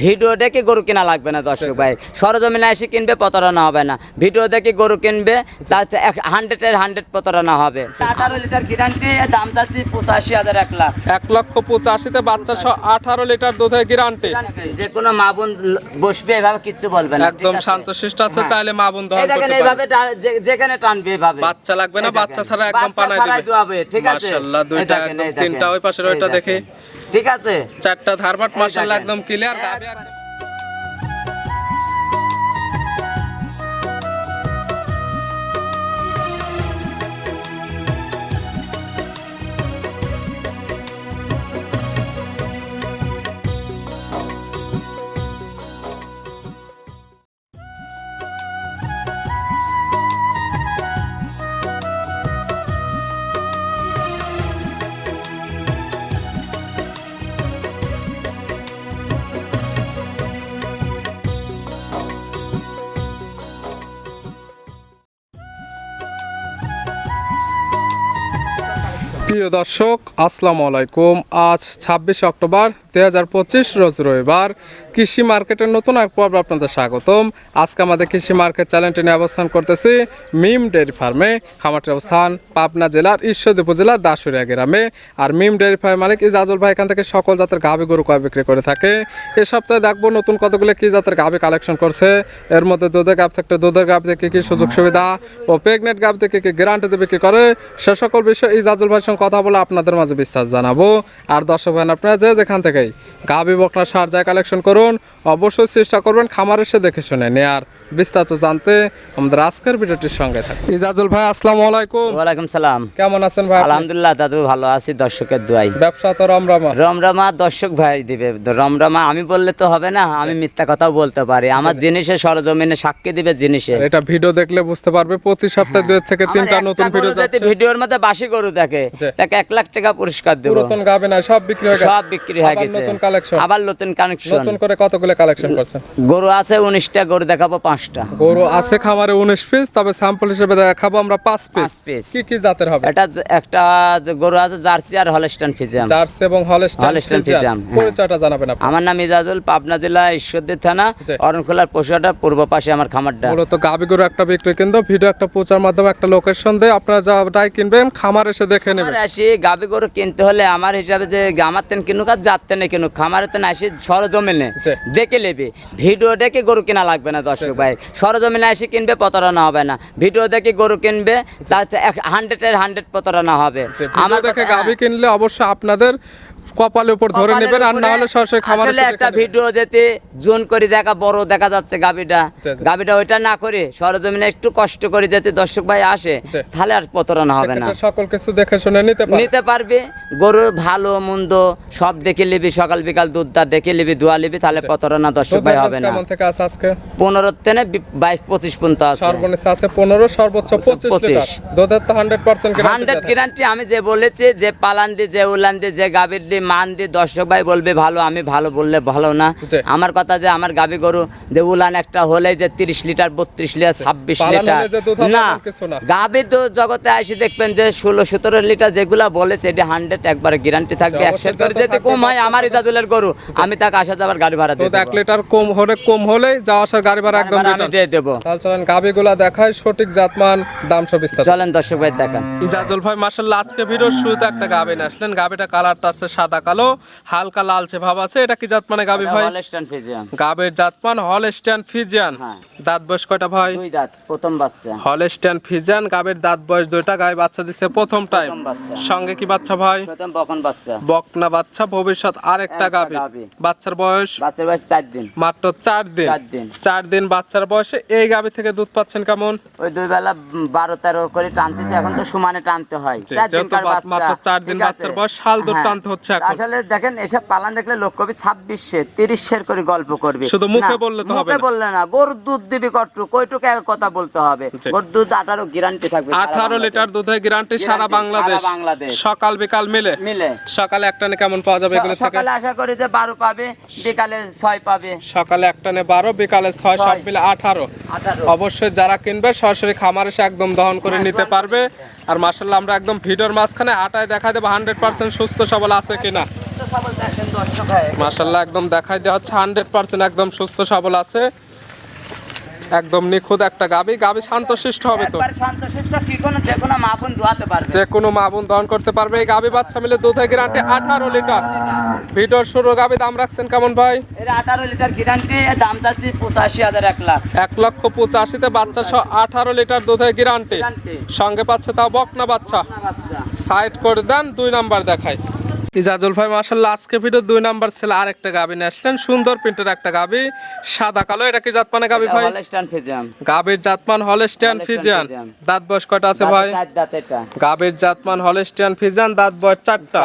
Video দেখে গরু কেনা লাগবে না দর্শক ভাই। সরজমিনে এসে কিনবে প্রতারণা হবে না। ভিডিও দেখে গরু কিনবে তার হান্ড্রেডের হান্ড্রেড প্রতারণা হবে। আঠারো লিটার গ্যারান্টি দাম চাচ্ছি পঁচাশি হাজার এক লাখ। এক লক্ষ পঁচাশিতে বাচ্চা সহ আঠারো লিটার দুধের গ্যারান্টি যে কোনো মা বোন বসবে এভাবে কিচ্ছু বলবে না একদম ঠিক আছে? শান্তশিষ্ট আছে হ্যাঁ। চাইলে মা বোন দহন দেখেন এইভাবে পারে। টা- যে- যেখানে টানবে এভাবে। বাচ্চা লাগবে না বাচ্চা ছাড়া একদম দিবে। ঠিক আছে? মাশাআল্লাহ, দুইটা একদম তিনটা ওই পাশের ওইটা দেখে। ঠিক আছে? চারটা ধারবাট মাসাল্লাহ একদম ক্লিয়ার প্রিয় দর্শক, আসসালামু আলাইকুম। আজ ছাব্বিশে অক্টোবর দুই হাজার পঁচিশ, রোজ রবিবার। কৃষি মার্কেটের নতুন এক পর্ব আপনাদের স্বাগতম। আজকে আমাদের কৃষি মার্কেট চ্যানেলটি নিয়ে অবস্থান করতেছি মিম ডেয়ারি ফার্মে। খামারটির অবস্থান পাবনা জেলার ঈশ্বরদী উপজেলার দাসুরিয়া গ্রামে। আর মিম ডেয়ারি ফার্ম মালিক ইজাজুল ভাই এখান থেকে সকল জাতের গাভী গরু কয় বিক্রি করে থাকে। এ সপ্তাহে দেখব নতুন কতগুলো কি জাতের গাভী কালেকশন করছে। এর মধ্যে দুধের গাভ থাকতে দুধের গাভ থেকে কি সুযোগ সুবিধা ও প্রেগনেন্ট গাভ থেকে কি গ্যারান্টিতে বিক্রি করে, সে সকল বিষয়ে ইজাজুল সঙ্গে কথা বলে আপনাদের মাঝে বিশ্বাস জানাব। আর দর্শক ভাই আপনারা যে যেখান থেকেই গাবি বকনা সার যায় কালেকশন করুন, অবশ্যই চেষ্টা করবেন খামার এসে দেখে শুনে নেয়ার। বিস্তারিত জানতে আমাদের আজকের ভিডিওটির সঙ্গে থাকুন। ইজাজুল ভাই আসসালামু আলাইকুম। ওয়ালাইকুম সালাম। কেমন আছেন ভাই আলহামদুলিল্লাহ দাদু ভালো আছি দর্শকের দোয়াই। ব্যবসা তো রমরমা। রমরমা দর্শক ভাই দিবে। রমরমা আমি বললে তো হবে না আমি মিথ্যা কথাও বলতে পারি। আমার জিনিসে সরজমিনে সাক্ষী দিবে জিনিসে এটা ভিডিও দেখলে বুঝতে পারবে প্রতি সপ্তাহে দুই থেকে তিনটা নতুন ভিডিও যাচ্ছে। ভিডিওর মধ্যে বাসি গরু দেখে জি। তাকে এক লাখ টাকা পুরস্কার দেবো। পুরাতন গাবে না সব বিক্রি হয়ে গেছে। সব বিক্রি হয়ে গেছে। নতুন কালেকশন আবার নতুন কানেকশন নতুন করে কতগুলো কালেকশন করছেন? গরু আছে উনিশটা গরু দেখাবো পাঁচটা গরু আছে খামারে উনিশ পিস তবে স্যাম্পল হিসেবে দেখাবো আমরা পাঁচ পিস পিস কি কি জাতের হবে? এটা একটা গরু আছে জার্সি আর হলস্টান ফিজিয়াম। জার্সি এবং। ফ্রিজিয়ান, হ্যাঁ। পরিচয়টা জানাবেন আপনি। আমার নাম ইজাজুল পাবনা জেলা ঈশ্বরদী থানা। অরণখোলার পশুহাটা পূর্ব পাশে আমার খামারটা। মূলত গাবি গরু একটা বিক্রি কিন্তু ভিডিও একটা প্রচার মাধ্যমে একটা লোকেশন দিয়ে আপনারা যাটাই কিনবেন খামার এসে দেখে নেবেন। আসি গাবি গরু কিনতে হলে আমার হিসাবে যে আমার তেন কিনুক আর যার তেনে কিনুক খামারে তেন আসি সরজমিনে। দেখে নেবে। ভিডিও দেখে গরু কেনা লাগবে না দর্শক ভাই। সরজমিনে এসে কিনবে প্রতারণা হবে না। ভিডিও দেখে গরু কিনবে তার হান্ড্রেডের হান্ড্রেড প্রতারণা হবে। আমার দেখে কথা- গাবি কিনলে অবশ্য আপনাদের কপালের উপর ধরে নেবেন আর না হলে সরাসরি খামার আসলে একটা ভিডিও যেতে জোন করে দেখা বড় দেখা যাচ্ছে গাবিটা জি, জি। গাবিটা ওইটা না করে সরজমিনে একটু কষ্ট করে যেতে দর্শক ভাই আসে তাহলে আর প্রতারণা হবে না। সকল কিছু দেখে শুনে নিতে নিতে পারবে। গরুর ভালো মন্দ সব দেখে নিবি সকাল বিকাল দুধটা দেখে নিবি দোয়া নিবি তাহলে প্রতারণা দর্শক ভাই হবে না। থেকে আছে আজকে? পনেরো তেনে বি- বাইশ পঁচিশ পর্যন্ত আছে। সর্বনিম্ন আছে পনেরো সর্বোচ্চ পঁচিশ। পঁচিশ। লিটার। দুধের তো গ্যারান্টি আমি যে বলেছি যে পালান দি যে উলান দি যে গাভীর দি মান দি দর্শক ভাই বলবে ভালো আমি ভালো বললে ভালো না। আমার কথা যে আমার গাভী গরু যে উলান একটা হলে যে তিরিশ লিটার বত্রিশ লিটার ছাব্বিশ লিটার হলে যে না। না। গাভীর তো জগতে আসি দেখবেন যে ষোলো সতেরো লিটার যেগুলা বলেছে এটি হান্ড্রেড একবার গ্যারান্টি থাকবে একশো করে যদি কম হয় আমার ইজাজুলের গরু আমি তাকে আসা যাবার গাড়ি ভাড়া দিয়ে দুধ এক লিটার কম হলে কম হলেই যাওয়া আসার গাড়ি ভাড়া একদম আমি দিয়ে দেবো। তাহলে চলেন গাবিগুলা দেখায় সঠিক জাতমান দাম সব বিস্তারিত। চলেন দর্শক ভাই দেখান। ইজাজুল ভাই মার্শাল্লাহ আজকে ভিডিওর শুরুতে একটা গাবি নিয়ে আসলেন। গাবিটা কালারটা আছে সাদা কালো হালকা লালচে ভাব আছে। এটা কি জাতমানে গাবি ভাই? Holstein Friesian. গাবের জাতমান হলস্টাইন ফিজিয়ান হ্যাঁ। দাঁত বয়স কয়টা ভাই? দুই দাঁত প্রথম বাচ্চা। হলস্টাইন ফিজিয়ান গাবের দাঁত বয়স দুইটা গায়ে বাচ্চা দিছে প্রথম টাইম সঙ্গে কি বাচ্চা ভাই? প্রথম বকন বাচ্চা। বকনা বাচ্চা ভবিষ্যৎ আরেকটা গাবি। বাচ্চার বয়স বাচ্চার বয়স চার দিন। মাত্র চার দিন। চার দিন। চার দিন বাচ্চার বয়সে এই গাবি থেকে দুধ পাচ্ছেন কেমন? ওই দুই বেলা উম, বারো তেরো করে টানতেছে এখন তো সমানে টানতে হয়। জি, চার যেহেতু দিনকার বা- বাচ্চা? মাত্র চার দিন বাচ্চার বয়স, শাল দুধ হ্যাঁ। টানতে হচ্ছে। এখন। আসলে দেখেন এসব পালান দেখলে লোক কবি ছাব্বিশে তিরিশের করে গল্প করবে। শুধু মুখে বললে তো মুখে বললে না গরুর দুধ দিবি কট্টু কয়টুকু এক কথা বলতে হবে। গরুর দুধ আঠারো গ্যারান্টি থাকবে আঠারো লিটার দুধের গ্যারান্টি সারা বাংলাদেশ। বাংলাদেশ। সকাল বিকাল মিলে। মিলে। সকালে একটানে কেমন পাওয়া যাবে এগুলো সকালে আশা করি যে বারো পাবে বিকালে ছয় পাবে। সকালে একটানে বারো বিকালে ছয় সব মিলে আঠারো। অবশ্যই যারা কিনবে সরাসরি খামার এসে একদম দহন করে হ্যাঁ, নিতে পারবে। আর মার্শাল্লাহ আমরা একদম ভিডিওর মাঝখানে আটায় দেখা দেবো হান্ড্রেড পার্সেন্ট সুস্থ সবল আছে কিনা? সবল দেখেন দর্শক। ভাই মাশাল্লাহ একদম দেখাই দেওয়া হচ্ছে হান্ড্রেড পার্সেন্ট একদম সুস্থ সবল আছে। একদম নিখুঁত একটা গাবি গাবি শান্তশিষ্ট হবে তো। শান্ত শিষ্ট কি কোনো যে কোনো মা বোন কোনো দহন করতে পারবে। এই গাবি বাচ্চা মিলে দুধে গ্যারান্টি আঠারো লিটার। ভিডিওর শুরু গাবি দাম রাখছেন কেমন ভাই? আঠারো লিটার গ্যারান্টি দাম চাচ্ছি পঁচাশি হাজার এক লাখ। এক লক্ষ পঁচাশিতে বাচ্চা সহ আঠারো লিটার দুধে গ্যারান্টি। সঙ্গে পাচ্ছে তাও বকনা না বাচ্চা। সাইড করে দেন দুই নাম্বার দেখায়। ইজাজুল ভাই মার্শাল্লাহ আজকে ভিডিও দুই নাম্বার ছেলে আর একটা গাবি নিয়ে আসলেন। সুন্দর প্রিন্টের একটা গাবি সাদা কালো এটা কি জাতমানে গাবি ভাই? ফিজিয়াম গাবির জাতমান Holstein ফিজিয়ান দাঁত বয়স কয়টা আছে ভাই? দাঁত এটা। গাবির জাতমান হলস্টিয়ান ফিজিয়ান দাঁত বয়স চারটা।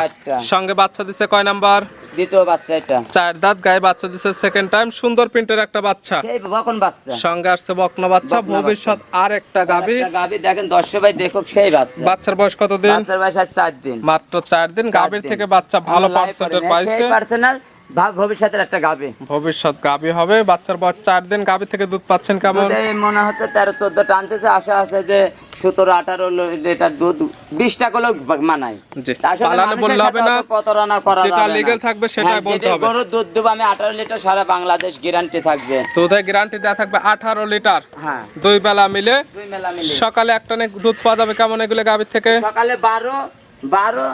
সঙ্গে বাচ্চা দিছে কয় নাম্বার? দ্বিতীয় বাচ্চা এটা। চার দাঁত গায়ে বাচ্চা দিছে সেকেন্ড টাইম সুন্দর প্রিন্টের একটা বাচ্চা। সেই বকন বাচ্চা। সঙ্গে আসছে বকনা বাচ্চা ভবিষ্যৎ আর একটা গাবি। গাভী দেখেন দর্শক ভাই দেখুক সেই বাচ্চা। বাচ্চার বয়স কতদিন? বাচ্চার বয়স দিন। মাত্র চার দিন চার গাবির থেকে বাচ্চা ভালো পার্সেন্টের পাইছে। পার্সোনাল ভাব ভবিষ্যতের একটা গাভী ভবিষ্যৎ গাবি হবে বাচ্চার বয়স চার দিন গাবি থেকে দুধ পাচ্ছেন কেমন? মনে হচ্ছে তেরো চোদ্দ টানতেছে আশা আছে যে সতেরো আঠারো লিটার দুধ বিশটা করলেও মানায়। বললে হবে না। প্রতারণা করা যেটা legal থাকবে সেটাই হ্যাঁ, বলতে হবে। গরুর দুধ দেবো আমি আঠারো লিটার সারা বাংলাদেশ গ্যারান্টি থাকবে। দুধের গ্যারান্টি দেওয়া থাকবে আঠারো লিটার। হ্যাঁ। দুই বেলা মিলে। দুই মেলা মিলে। সকালে একটা দুধ পাওয়া যাবে কেমন এগুলো গাবির থেকে? সকালে বারো বারো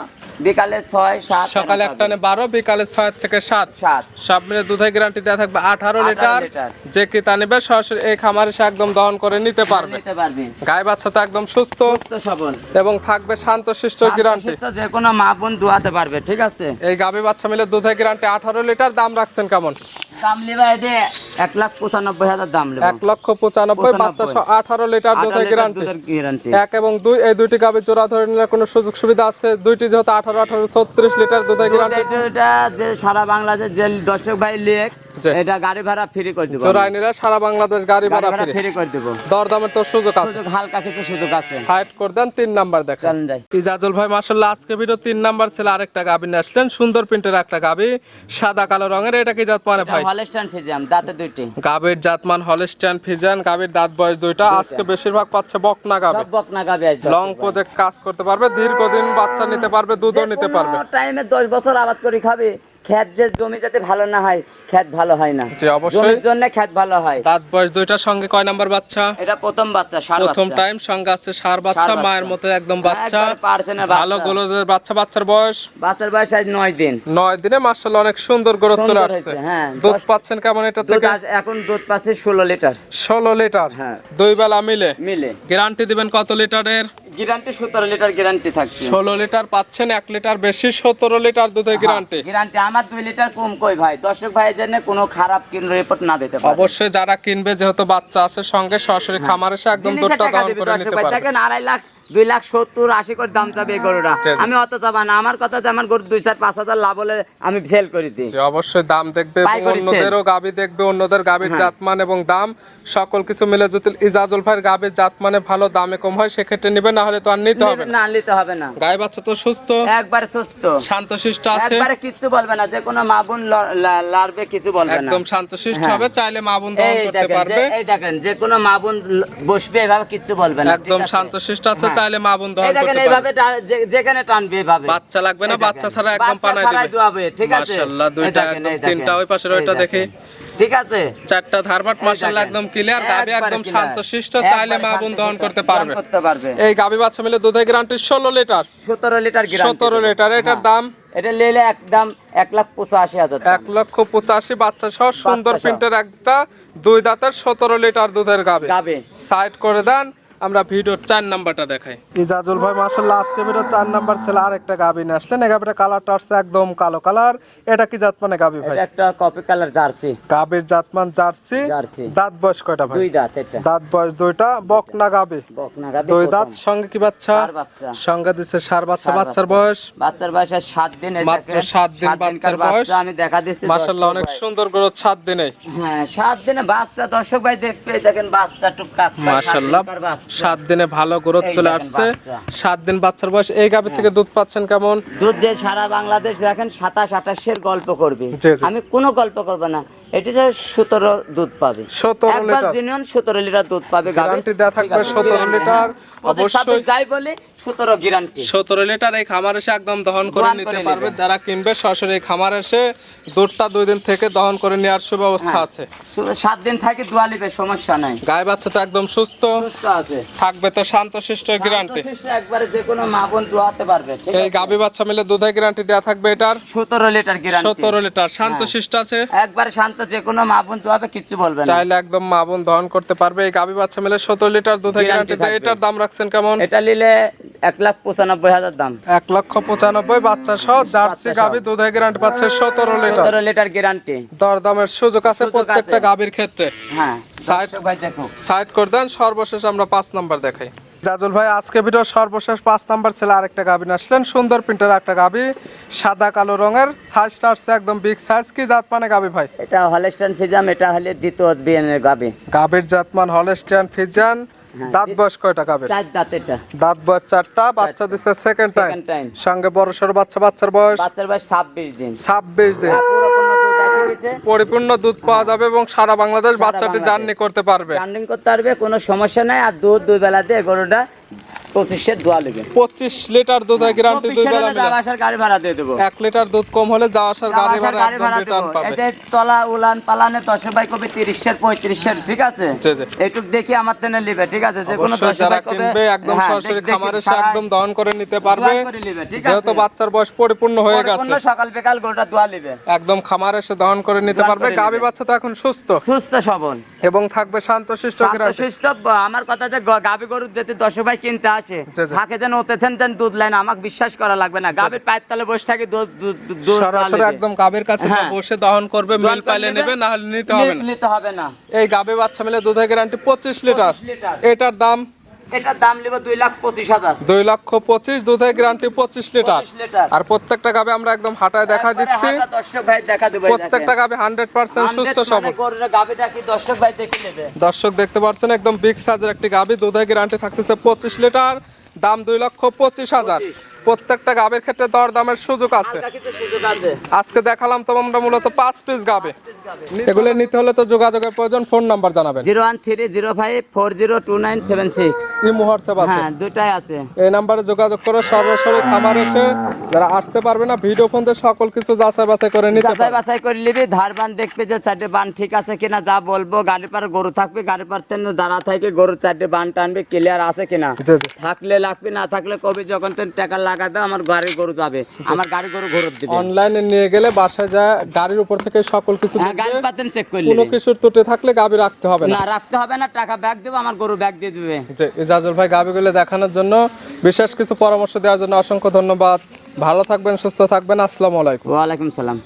বিকালে ছয় সাত সকালে বারো বিকালে ছয় থেকে সাত। সাত। সব মিলে দুধের গ্যারান্টি দেওয়া থাকবে আঠারো 18 লিটার। যে কি তা নেবে সরাসরি এই খামারে সে একদম দহন করে নিতে পারবে। নিতে পারবি। গায়ে বাচ্চা তো একদম সুস্থ। সুস্থ সবল। এবং থাকবে শান্ত শিষ্ট গ্যারান্টি যে কোনো মা বোন দোয়াতে পারবে ঠিক আছে? এই গাবি বাচ্চা মিলে দুধের গ্যারান্টি আঠারো লিটার দাম রাখছেন কেমন? দাম লিবা এতে এক লাখ পঁচানব্বই হাজার দাম লিবা। এক লক্ষ পঁচানব্বই বাচ্চা আঠারো লিটার দুধের গ্যারান্টি এক এবং দুই এই দুইটি গাবি জোড়া ধরে নিলে কোনো সুযোগ সুবিধা আছে? দুইটি যেহেতু আঠারো আঠারো ছত্রিশ লিটার দুধের গ্যারান্টি যে সারা বাংলাদেশ যে দর্শক ভাই লেখ। এটা গাড়ি ভাড়া ফ্রি করে দিব নিলে সারা বাংলাদেশ গাড়ি ভাড়া ফ্রি করে দিব। দরদামের তো সুযোগ আছে। সুযোগ হালকা কিছু সুযোগ আছে। সাইড করে দেন তিন নাম্বার দেখেন। চলেন যাই। ইজাজুল ভাই মার্শাল্লাহ আজকে ভিডিও তিন নাম্বার ছিল আরেকটা গাবি নিয়ে আসলেন। সুন্দর প্রিন্টের একটা গাবি সাদা কালো রঙের। এটা কি জাত মানে ভাই? হলস্টাইন দাঁতে দুইটি। গাবির জাতমান ফিজান গাবির দাঁত বয়স দুইটা। আজকে বেশিরভাগ পাচ্ছে বকনা গাবি। সব বকনা গাবি আসবে লং প্রজেক্ট কাজ করতে পারবে দীর্ঘদিন বাচ্চা নিতে পারবে দুধও নিতে পারবে। টাইমে দশ বছর আবাদ করে খাবে। খেত যে জমি যাতে ভালো না হয় খেত ভালো হয় না। জি অবশ্যই। জমির জন্য খেত ভালো হয়। দাঁত বয়স দুইটার সঙ্গে কয় নাম্বার বাচ্চা? এটা প্রথম বাচ্চা সার প্রথম বাচ্চা। টাইম সঙ্গে আছে সার বাচ্চা মায়ের মতো একদম বাচ্চা। একবারে ভালো বাচ্চা। গোলদের বাচ্চা বাচ্চার বয়স? বাচ্চার বয়স আজ নয় দিন। নয় দিনে মার্শাল অনেক সুন্দর গ্রোথ চলে আসছে। হয়েছে, হ্যাঁ। দুধ দশ- পাচ্ছেন কেমন এটা দুধ থেকে? এখন দুধ পাচ্ছে ষোলো লিটার। ষোলো লিটার। হ্যাঁ। দুই বেলা মিলে? মিলে। গ্যারান্টি দিবেন কত লিটারের? গ্যারান্টি সতেরো লিটার গ্যারান্টি থাকছে। ষোলো লিটার পাচ্ছেন এক লিটার বেশি সতেরো লিটার দুধের গ্যারান্টি গ্যারান্টি আমার দুই লিটার কম কই ভাই? দর্শক ভাইয়ের জন্য কোনো খারাপ কিন রিপোর্ট না দিতে পারে। অবশ্যই যারা কিনবে যেহেতু বাচ্চা আছে সঙ্গে সরাসরি খামার এসে একদম দুধটা দাম করে নিতে পারে দেখেন আড়াই লাখ দুই লাখ সত্তর আশি করে দাম চাবে এই গরুটা জি, জি। আমি অত চাবা না আমার কথা আমার গরু দুই চার পাঁচ হাজার লাভ হলে আমি সেল করে দিই অবশ্যই দাম দেখবে। অন্যদেরও গাবি দেখবে অন্যদের গাবির হ্যাঁ। জাতমান এবং দাম সকল কিছু মিলে যদি ইজাজুল ভাইয়ের গাবির জাতমানে ভালো দামে কম হয় সেক্ষেত্রে নিবে না হলে তো আর নিতে হবে না নিতে হবে না গায়ে বাচ্চা তো সুস্থ একবারে সুস্থ শান্তশিষ্ট আছে একবারে কিছু বলবে না যে কোনো মা বোন লাড়বে কিছু বলবে না একদম শান্তশিষ্ট হ্যাঁ। হবে চাইলে মা বোন দহন করতে পারবে এই দেখেন যে কোনো মা বোন বসবে এভাবে কিছু বলবে না একদম ঠিক আছে? শান্তশিষ্ট আছে। চাইলে মা বোন দহন করতে এইভাবে পারবে। টা- যেখানে টানবে এভাবে। বাচ্চা লাগবে না বাচ্চা ছাড়া একদম পানায় দিবে। ঠিক আছে? মাশাআল্লাহ দুইটা একদম তিনটা ওই পাশের ওইটা দেখি। ঠিক আছে? চারটা ধারবাট মাশাআল্লাহ একদম ক্লিয়ার গাবি একদম clear। শান্তশিষ্ট চাইলে মা বোন দহন করতে পারবে। করতে পারবে। এই গাবি বাচ্চা মিলে দুধের গ্যারান্টি ষোলো লিটার। সতেরো লিটার গ্রাম সতেরো লিটার এটার দাম? এটা নিলে একদম এক লাখ পঁচাশি হাজার টাকা। এক লক্ষ পঁচাশি বাচ্চা সহ সুন্দর প্রিন্টের একটা দুই দাঁতের সতেরো লিটার দুধের গাবে গাবে সাইড করে দেন আমরা ভিডিওর চার নাম্বারটা দেখাই। ইজাজুল ভাই মার্শাল্লাহ আজকে ভিডিও চার নাম্বার ছেলে আর একটা গাবি নিয়ে আসলেন। এই গাবিটা কালারটা আসছে একদম কালো কালার এটা কি জাত মানে গাবি ভাই? এটা একটা কপি কালার জার্সি গাবির জাতমান জার্সি। জার্সি। দাঁত বয়স কয়টা ভাই? দুই দাঁত এটা। দাঁত বয়স দুইটা। বকনা গাবে। বকনা গাবি দুই দাঁত সঙ্গে কি বাচ্চা? ষাঁড় বাচ্চা। সঙ্গে দিচ্ছে সার বাচ্চা বাচ্চার বয়স? বাচ্চার বয়স আর সাত দিন এই মাত্র দেখেন, সাত দিন বাচ্চার বয়স। আমি দেখা দিচ্ছি মার্শাল্লাহ দর্শক অনেক সুন্দর করে সাত দিনে। হ্যাঁ সাত দিনে বাচ্চা দর্শক ভাই দেখবে দেখেন বাচ্চা মাশাল্লাহ দিনকার বাচ্চা। সাত দিনে ভালো গ্রোথ চলে আসছে। সাত দিন বাচ্চার বয়স। এই গাভি থেকে দুধ পাচ্ছেন কেমন? দুধ যে সারা বাংলাদেশ দেখেন সাতাশ আঠাশের গল্প করবে। আমি কোনো গল্প করব না। এটি যে সতেরো দুধ পাবে। 17 লিটার। জেনুইন সতেরো লিটার দুধ পাবে গ্যারান্টি দেওয়া থাকবে 17 লিটার। অবশ্যই। যাই বলে সতেরো গ্যারান্টি সতেরো লিটার এই খামার এসে একদম দহন করে নিতে পারবে। যারা কিনবে সরাসরি এই খামার এসে দুধটা দুই দিন থেকে দহন করে নেওয়ার সুব্যবস্থা হ্যাঁ। আছে। সাত দিন থাকে দোয়া লিবে সমস্যা নাই। গায়ে বাচ্চা তো একদম সুস্থ। সুস্থ আছে। থাকবে তো শান্ত শিষ্ট গ্যারান্টি একবারে যে কোনো মা বোন দোয়াতে পারবে ঠিক এই গাবি বাচ্চা মিলে দুধের গ্যারান্টি দেওয়া থাকবে এটার। সতেরো লিটার গ্যারান্টি সতেরো লিটার। শান্ত হ্যাঁ। শিষ্ট আছে। একবারে শান্ত যে কোনো মা বোন দোয়াবে কিচ্ছু বলবে না। চাইলে একদম মা বোন দহন করতে পারবে এই গাবি বাচ্চা মিলে সতেরো লিটার দুধের Guarantee গ্যারান্টি এটার দাম রাখছেন কেমন? এটা নিলে এক লাখ পঁচানব্বই হাজার দাম। এক লক্ষ পঁচানব্বই বাচ্চা সহ জার্সি গাবি দুধের গ্যারান্টি পাচ্ছে সতেরো লিটার। সতেরো লিটার গ্যারান্টি দরদামের সুযোগ আছে প্রত্যেকটা। গাবির ক্ষেত্রে। হ্যাঁ ভাই দেখো। সাইড করে দেন সর্বশেষ আমরা পাঁচ নাম্বার দেখাই। জাজুল ভাই আজকে ভিডিও সর্বশেষ পাঁচ নাম্বার ছেলে আরেকটা গাবি আসলেন। সুন্দর প্রিন্টের একটা গাবি সাদা কালো রঙের সাইজটা আসছে একদম বিগ সাইজ কি জাত মানে গাবি ভাই? এটা হলেস্টান ফিজাম এটা হলে দ্বিতীয় বিএনের গাবে। গাবির জাতমান হলস্টিয়ান ফিজান দাঁত বয়স কয়টা গাবির? চার দাঁত এটা। দাঁত বয়স চারটা বাচ্চা দিচ্ছে সেকেন্ড টাইম সঙ্গে বড় সড়ো বাচ্চা বাচ্চার বয়স? বাচ্চার বয়স ছাব্বিশ দিন। ছাব্বিশ দিন। পরিপূর্ণ দুধ পাওয়া যাবে এবং সারা বাংলাদেশ বাচ্চাটি জার্নি করতে পারবে। জার্নি করতে পারবে কোনো সমস্যা নাই। আর দুধ দুই বেলাতে গরুটা পঁচিশের দোয়া পঁচিশ লিটার দুধের গ্যারান্টি দুই বেলা যাওয়া আসার গাড়ি ভাড়া দিয়ে দেবো। এক লিটার দুধ কম হলে যাওয়া আসার গাড়ি ভাড়া গাড়ি ভাড়া দেবো। তলা উলান পালানে দশ ভাই কবে তিরিশের পঁয়ত্রিশের ঠিক আছে? জি। দেখি আমার তেনে ঠিক আছে? যে কোনো যারা কিনবে একদম হ্যাঁ, সরাসরি এসে একদম দহন করে নিতে পারবে। যেহেতু বাচ্চার বয়স পরিপূর্ণ হয়ে গেছে। সকাল বিকাল গরুটা দোয়া একদম খামার এসে দহন করে নিতে পারবে। গাবি বাচ্চা তো এখন সুস্থ। সুস্থ সবল। এবং থাকবে শান্তশিষ্ট গ্যারান্টি। সুস্থ আমার কথা যে গ- গাভী গরু যেতে দশ ভাই কিনতে আসে। জি, জি। থাকে যেন ওতে থেন থেন দুধ লাইন আমাকে বিশ্বাস করা লাগবে না। গাবের পায়ের তলে বসে থাকে দুধ সরাসরি একদম গাবের কাছে হ্যাঁ। বসে দহন করবে মিল পাইলে নেবে, না হলে নিতে হবে না। নিতে হবে না। এই গাবে বাচ্চা মিলে দুধের গ্যারান্টি পঁচিশ 25 লিটার। এটার দাম এটার দাম লিব দুই লাখ পঁচিশ হাজার। দুই লক্ষ পঁচিশ দুধের গ্যারান্টি পঁচিশ লিটার। আর প্রত্যেকটা গাবে আমরা একদম হাঁটায় দেখা দিচ্ছি। দর্শক ভাই দেখা দেবো প্রত্যেকটা। গাবে হান্ড্রেড পার্সেন্ট সুস্থ 100 সবল। মানে কি দর্শক ভাই দেখে নেবে? দর্শক দেখতে পাচ্ছেন একদম বিগ সাইজের একটি গাবি দুধের গ্যারান্টি থাকতেছে পঁচিশ লিটার। দাম দুই লক্ষ পঁচিশ হাজার। প্রত্যেকটা গাবের ক্ষেত্রে দর দামের সুযোগ আছে। আজকে দেখালাম তো আমরা মূলত পাঁচ পিস গাবে। এগুলো নিতে হলে তো যোগাযোগের প্রয়োজন ফোন নাম্বার জানাবেন। Zero one three zero five four zero two nine seven six. Imo WhatsApp আছে। হ্যাঁ দুটাই আছে। এই নাম্বারে যোগাযোগ করে সরাসরি খামার এসে যারা আসতে পারবে না ভিডিও ফোন দিয়ে সকল কিছু যাচাই বাছাই করে নিতে যাচাই বাছাই করে নিবি ধার বান দেখবে যে চারটে বান ঠিক আছে কিনা যা বলব গাড়ি পার গরু থাকবে গাড়ি পার তেন দাঁড়া থাকে গরুর চারটে বান টানবে ক্লিয়ার আছে কিনা। থাকলে লাগবে না থাকলে কবে যখন তেন টাকা লাগাবে আমার গাড়ি গরু যাবে। আমার গাড়ি গরু ঘুরত দিবে। অনলাইনে নিয়ে গেলে বাসায় গাড়ির উপর থেকে সকল কিছু হ্যাঁ গাড়ি পাতেন চেক করলে কোনো কিছুর ত্রুটি থাকলে গাবি রাখতে হবে না। রাখতে হবে না টাকা ব্যাগ দেবো আমার গরু ব্যাগ দিয়ে দিবে। ইজাজুল ভাই গাবিগুলো দেখানোর জন্য বিশেষ কিছু পরামর্শ দেওয়ার জন্য অসংখ্য ধন্যবাদ। ভালো থাকবেন সুস্থ থাকবেন আসসালামু আলাইকুম। ওয়ালাইকুম সালাম।